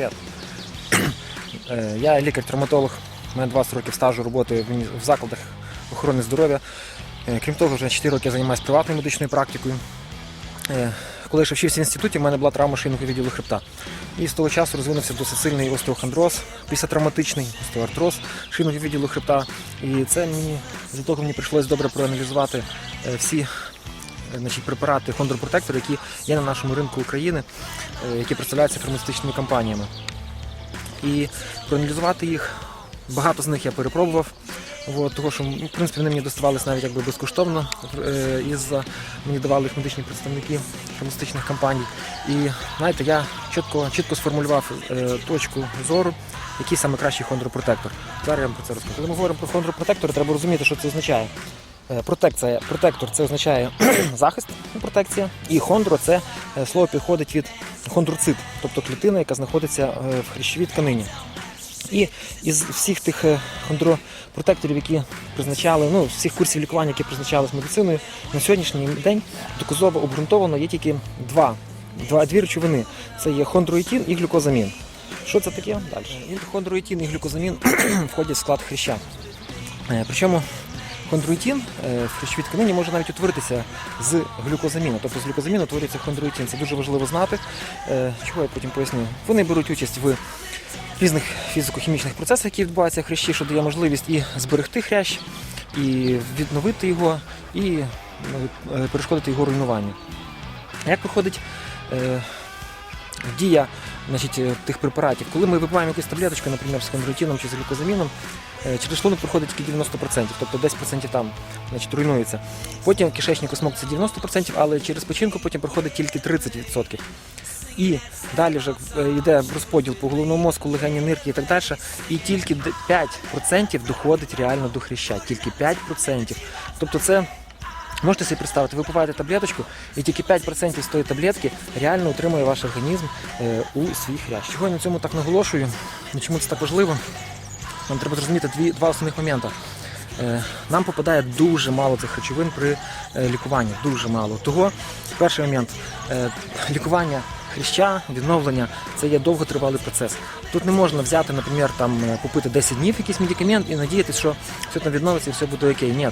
привіт. Е, Я лікар-травматолог, у мене 20 років стажу роботи в закладах охорони здоров'я. Е, Крім того, вже 4 роки я займаюся приватною медичною практикою. Е, Коли я ще вчився в інституті, в мене була травма шийного відділу хребта. І з того часу розвинувся досить сильний остеохондроз, післятравматичний остеоартроз шийного відділу хребта. І це мені з того мені прийшлося добре проаналізувати всі значить, препарати хондропротектори, які є на нашому ринку України, е, які представляються фармацевтичними компаніями. І проаналізувати їх. Багато з них я перепробував. От, того, що ну, в принципі вони мені доставалися навіть якби безкоштовно. Е, із мені давали їх медичні представники фармацевтичних компаній. І знаєте, я чітко, чітко сформулював е, точку зору, який саме кращий хондропротектор. Зараз я вам про це розкажу. Коли ми говоримо про хондропротектори, треба розуміти, що це означає. Е, Протекція, протектор це означає захист, ну, протекція, і хондро це е, слово підходить від хондроцит, тобто клітина, яка знаходиться е, в хрящовій тканині. І із всіх тих хондропротекторів, які призначали, ну, з всіх курсів лікування, які призначались медициною, на сьогоднішній день доказово обґрунтовано є тільки два, два дві речовини: це є хондроїтін і глюкозамін. Що це таке? Далі. Хондроїтін і глюкозамін входять в склад хряща. Причому хондроїтін е, в тканині може навіть утворитися з глюкозаміну. Тобто з глюкозаміну утворюється хондроїтін. Це дуже важливо знати. Е, Чого я потім поясню? Вони беруть участь в різних фізико-хімічних процесах, які відбуваються в хрящі, що дає можливість і зберегти хрящ, і відновити його, і ну, е, перешкодити його руйнуванню. Як виходить дія значить, е, тих препаратів? Коли ми випиваємо якусь таблеточку, наприклад, з хондроїтином чи з глюкозаміном, е, через шлунок проходить тільки 90%, тобто 10% там значить, руйнується. Потім кишечник осмок це 90%, але через печінку потім проходить тільки 30%. І далі вже е, йде розподіл по головному мозку, легені, нирки і так далі. І тільки 5% доходить реально до хряща. Тільки 5%. Тобто це. Можете собі представити, ви випиваєте таблеточку, і тільки 5% з тої таблетки реально утримує ваш організм е, у свій хрящ. Чого я на цьому так наголошую? Чому це так важливо? Нам треба зрозуміти дві, два основних моменти. Е, Нам попадає дуже мало цих речовин при е, лікуванні. Дуже мало. Того, перший момент, лікування хряща, відновлення це є довготривалий процес. Тут не можна взяти, наприклад, там попити 10 днів якийсь медикамент і надіятися, що все там відновиться і все буде окей. Ні,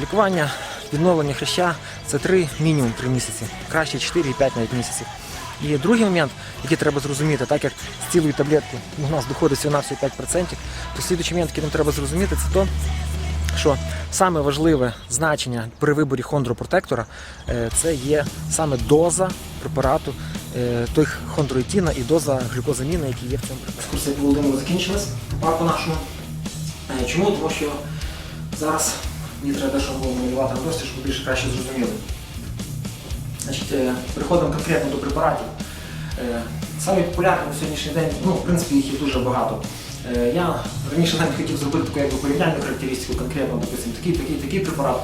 лікування, відновлення хряща це 3, мінімум 3 місяці, краще 4 і 5 навіть місяців. І другий момент, який треба зрозуміти, так як з цілої таблетки у нас доходить всього на 5%, то слідуючий момент, який нам треба зрозуміти, це то, що саме важливе значення при виборі хондропротектора е, це є саме доза препарату, е, той хондроїтіна і доза глюкозаміна, які є в цьому препараті. Екскурсія по Володимиру закінчилась по нашому. Е, Чому? Тому що зараз мені треба дещо було малювати на досі, щоб більше краще зрозуміли. Значить, е, переходимо конкретно до препаратів. Е, Самі популярні на сьогоднішній день, ну, в принципі, їх є дуже багато. Е, Я раніше навіть хотів зробити таку якби порівняльну характеристику, конкретно, допустимо, такий, такий, такий препарат,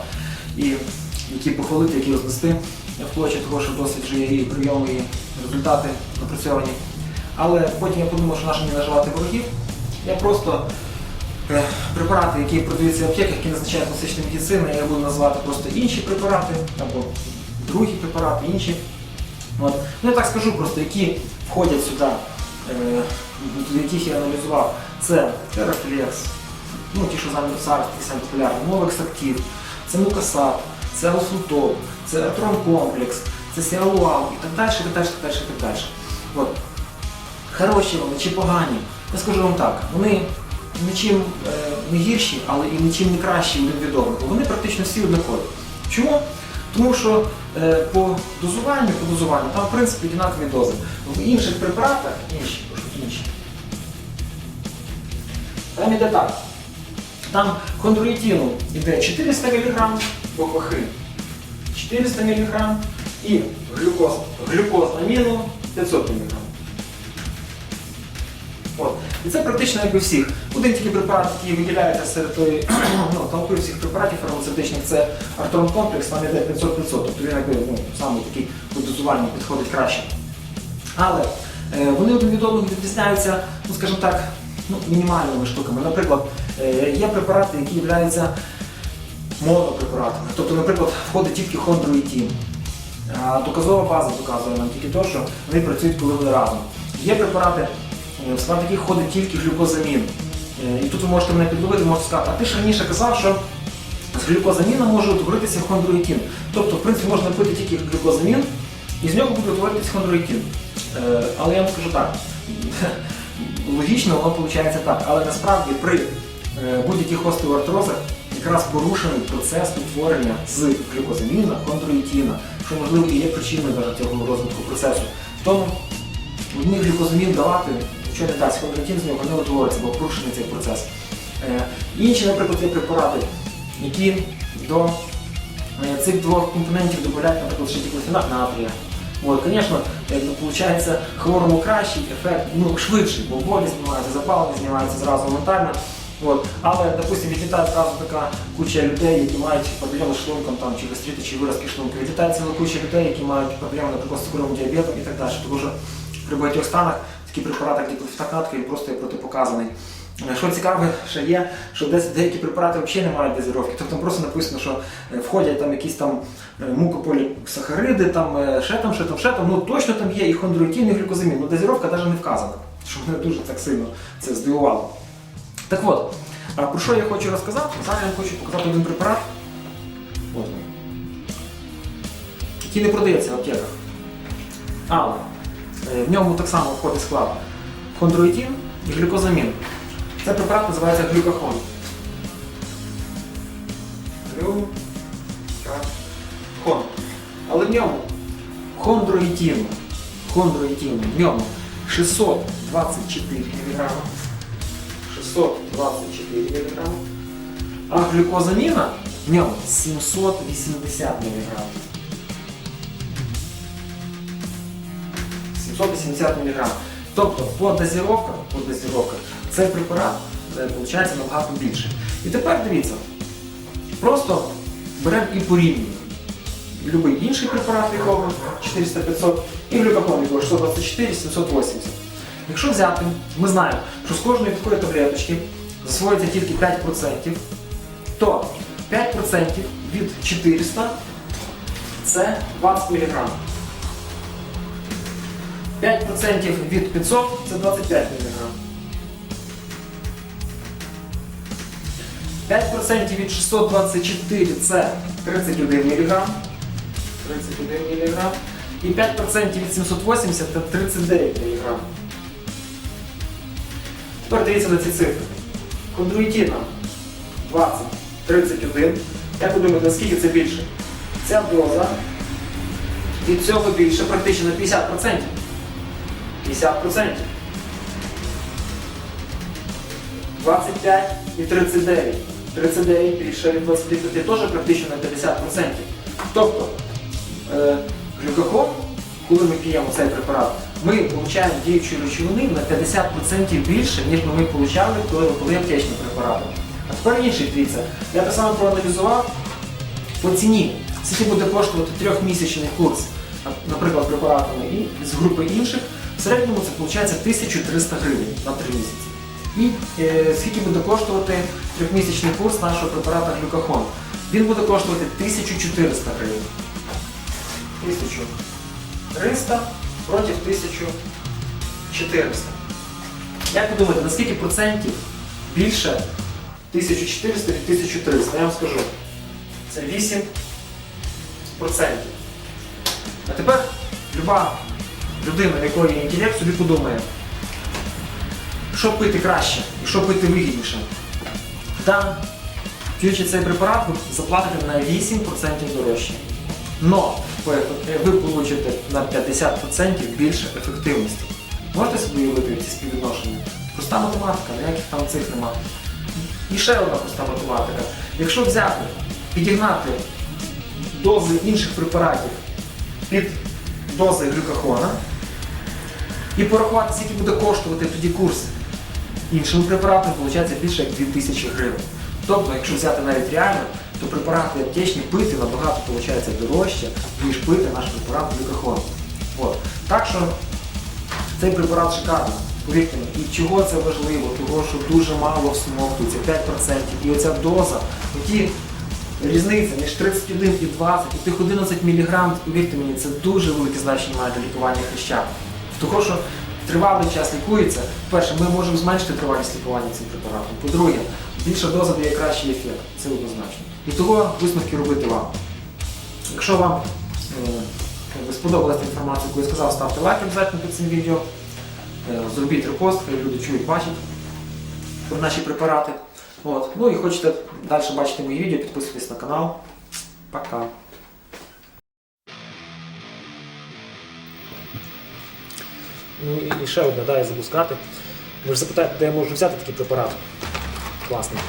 і який похвалити, який рознести в площі того, що досить вже є і прийоми, і результати напрацьовані. Але потім я подумав, що наше мені наживати ворогів. Я просто препарати, які продаються в аптеках, які назначають класичну медицину, я буду називати просто інші препарати або другі препарати, інші. От. Ну я так скажу просто, які входять сюди, е, яких я аналізував. Це Терафлекс, ну ті, що зараз зараз ті популярні, Active, це Мукасат, це Алфутол, це атронкомплекс, це Сіалуал і так далі, так далі, так далі, так далі. От. Хороші вони чи погані, я скажу вам так, вони нічим е, не гірші, але і нічим не кращі один від одного. Вони практично всі однакові. Чому? Тому що е, по дозуванню, по дозуванню там в принципі однакові дози. В інших препаратах, інші, інші. Там іде так. Там хондроїтіну йде 400 мг буква 400 мг і глюкоз, глюкозаміну 500 мг. От. І це практично як у всіх. Один тільки препарат, який виділяється серед тої, ну, толпи всіх препаратів фармацевтичних, це Артрон комплекс, там йде 500-500, тобто він якби ну, саме такий по дозуванню підходить краще. Але е, вони один від одного відрізняються, ну скажімо так, ну, мінімальними штуками. Наприклад, е, є препарати, які являються монопрепаратами. Тобто, наприклад, входить тільки хондроїтін. Доказова база доказує нам тільки те, що вони працюють, коли вони разом. Є препарати, в склад яких входить тільки глюкозамін. Е, І тут ви можете мене підловити, можете сказати, а ти ж раніше казав, що з глюкозаміна може утворитися хондроїтин. Тобто, в принципі, можна пити тільки глюкозамін, і з нього буде утворитися хондроїтин. Е, Але я вам скажу так, логічно воно виходить так, але насправді при е, будь-яких остеоартрозах якраз порушений процес утворення з глюкозаміна хондроїтіна, що можливо і є причиною навіть цього розвитку процесу. Тому одні глюкозамін давати нічого не дасть, хондроїтин з нього не утвориться, бо порушений цей процес. Е, Інші, наприклад, є препарати, які до е, цих двох компонентів додають, наприклад, ще діклофенат натрія. От, звісно, виходить хворому кращий ефект, ну швидший, бо болі знімаються, запалення знімаються зразу моментально. От. Але, допустимо, відлітає зразу така куча людей, які мають проблеми з шлунком там, чи гастрити, чи виразки шлунку. Відлітає ціла куча людей, які мають проблеми, наприклад, з цукровим діабетом і так далі. Тому що при багатьох станах такі препарати, як діклофенак він просто є протипоказаний. Е, Що цікаве, ще є, що десь деякі препарати взагалі не мають дозировки. Тобто там просто написано, що е, входять там якісь там е, мукополісахариди, там ще там, ще там, ще там. Ну точно там є і хондроїтин, і глюкозамін. Ну дозировка навіть не вказана, що мене дуже так сильно це здивувало. Так от, а про що я хочу розказати? Зараз я хочу показати один препарат, от який не продається в аптеках. Але в ньому так само входить склад хондроїтин і глюкозамін. Цей препарат називається глюкахон. Глюкахон. Але в ньому хондроїтину, хондроїтину, в ньому 624 мг. 624 мг. А глюкозаміна в ньому 780 мг. 780 мг. Тобто по дозировках, по дозировках цей препарат е, виходить набагато більше. І тепер дивіться, просто беремо і порівнюємо. Любий інший препарат якого 400-500 і глюкахон якого 624-780. Якщо взяти, ми знаємо, що з кожної такої таблеточки засвоїться тільки 5%, то 5% від 400 це 20 мг. 5% від 500 це 25 мг. 5% від 624 це 31 мг. 31 мг. І 5% від 780 це 39 мг. Тепер дивіться на ці цифри. Хондроїтіна 20, 31. Як ви думаєте, наскільки це більше? Ця доза від цього більше практично на 50%. 50%. 25 і 39. 39 більше від 25 теж практично на 50%. Тобто е, коли ми п'ємо цей препарат, ми отримуємо діючої речовини на 50% більше, ніж ми отримали, коли ми пили аптечні препарати. А тепер інший дивіться. Я так само проаналізував по ціні. Скільки буде коштувати трьохмісячний курс, наприклад, препаратами і з групи інших, в середньому це виходить 1300 гривень на 3 місяці. І е, скільки буде коштувати трьохмісячний курс нашого препарата глюкахон? Він буде коштувати 1400 гривень. 1300 проти 1400. Як ви думаєте, на скільки процентів більше 1400 від 1300? Я вам скажу. Це 8 процентів. А тепер люба людина, якої є інтелект, собі подумає, що пити краще і що пити вигідніше. Та, п'ючи цей препарат, ви заплатите на 8% дорожче. Но ви ви получите на 50% більше ефективності. Можете собі уявити ці співвідношення? Проста математика, ніяких там цих нема. І ще одна проста математика. Якщо взяти, підігнати дози інших препаратів під дози глюкахона і порахувати, скільки буде коштувати тоді курс іншим препаратам, виходить більше як 2000 гривень. Тобто, якщо взяти навіть реально, то препарати аптечні пити набагато виходить дорожче, ніж пити наш препарат глюкахон. От. Так що цей препарат шикарний, повірте мені. І чого це важливо? Того, що дуже мало всмоктується, 5%. І оця доза, оті різниця між 31 і 20, і тих 11 мг, повірте мені, це дуже велике значення має для лікування хряща. Того, що тривалий час лікується, перше, ми можемо зменшити тривалість лікування цим препаратом. По-друге, більша доза дає кращий ефект, це однозначно. І того висновки робити вам. Якщо вам е, сподобалася інформація, яку я сказав, ставте лайк обов'язково під цим відео. Е, Зробіть репост, хай люди чують, бачать про наші препарати. От. Ну і хочете далі бачити мої відео, підписуйтесь на канал. Пока. Ну і, ще одне, да, я забув сказати. Ви ж запитаєте, де я можу взяти такий препарат. Класний.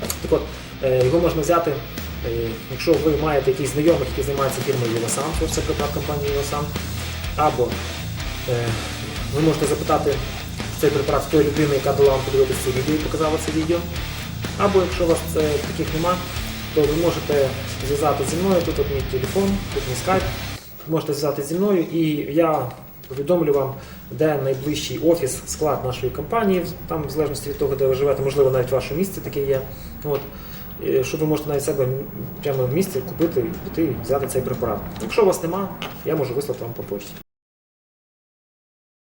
Так от, е, його можна взяти, е, якщо ви маєте якісь знайомих, які займаються фірмою Євасан, то це препарат компанії Євасан. Або е, ви можете запитати цей препарат тої людини, яка дала вам подивитися це відео і показала це відео. Або якщо у вас таких нема, то ви можете зв'язати зі мною, тут от мій телефон, тут мій скайп, можете зв'язати зі мною і я повідомлю вам, де найближчий офіс, склад нашої компанії, там в залежності від того, де ви живете, можливо, навіть ваше місце таке є. От. Що ви можете навіть себе прямо в місті купити піти взяти цей препарат. Якщо у вас нема, я можу вислати вам по почті.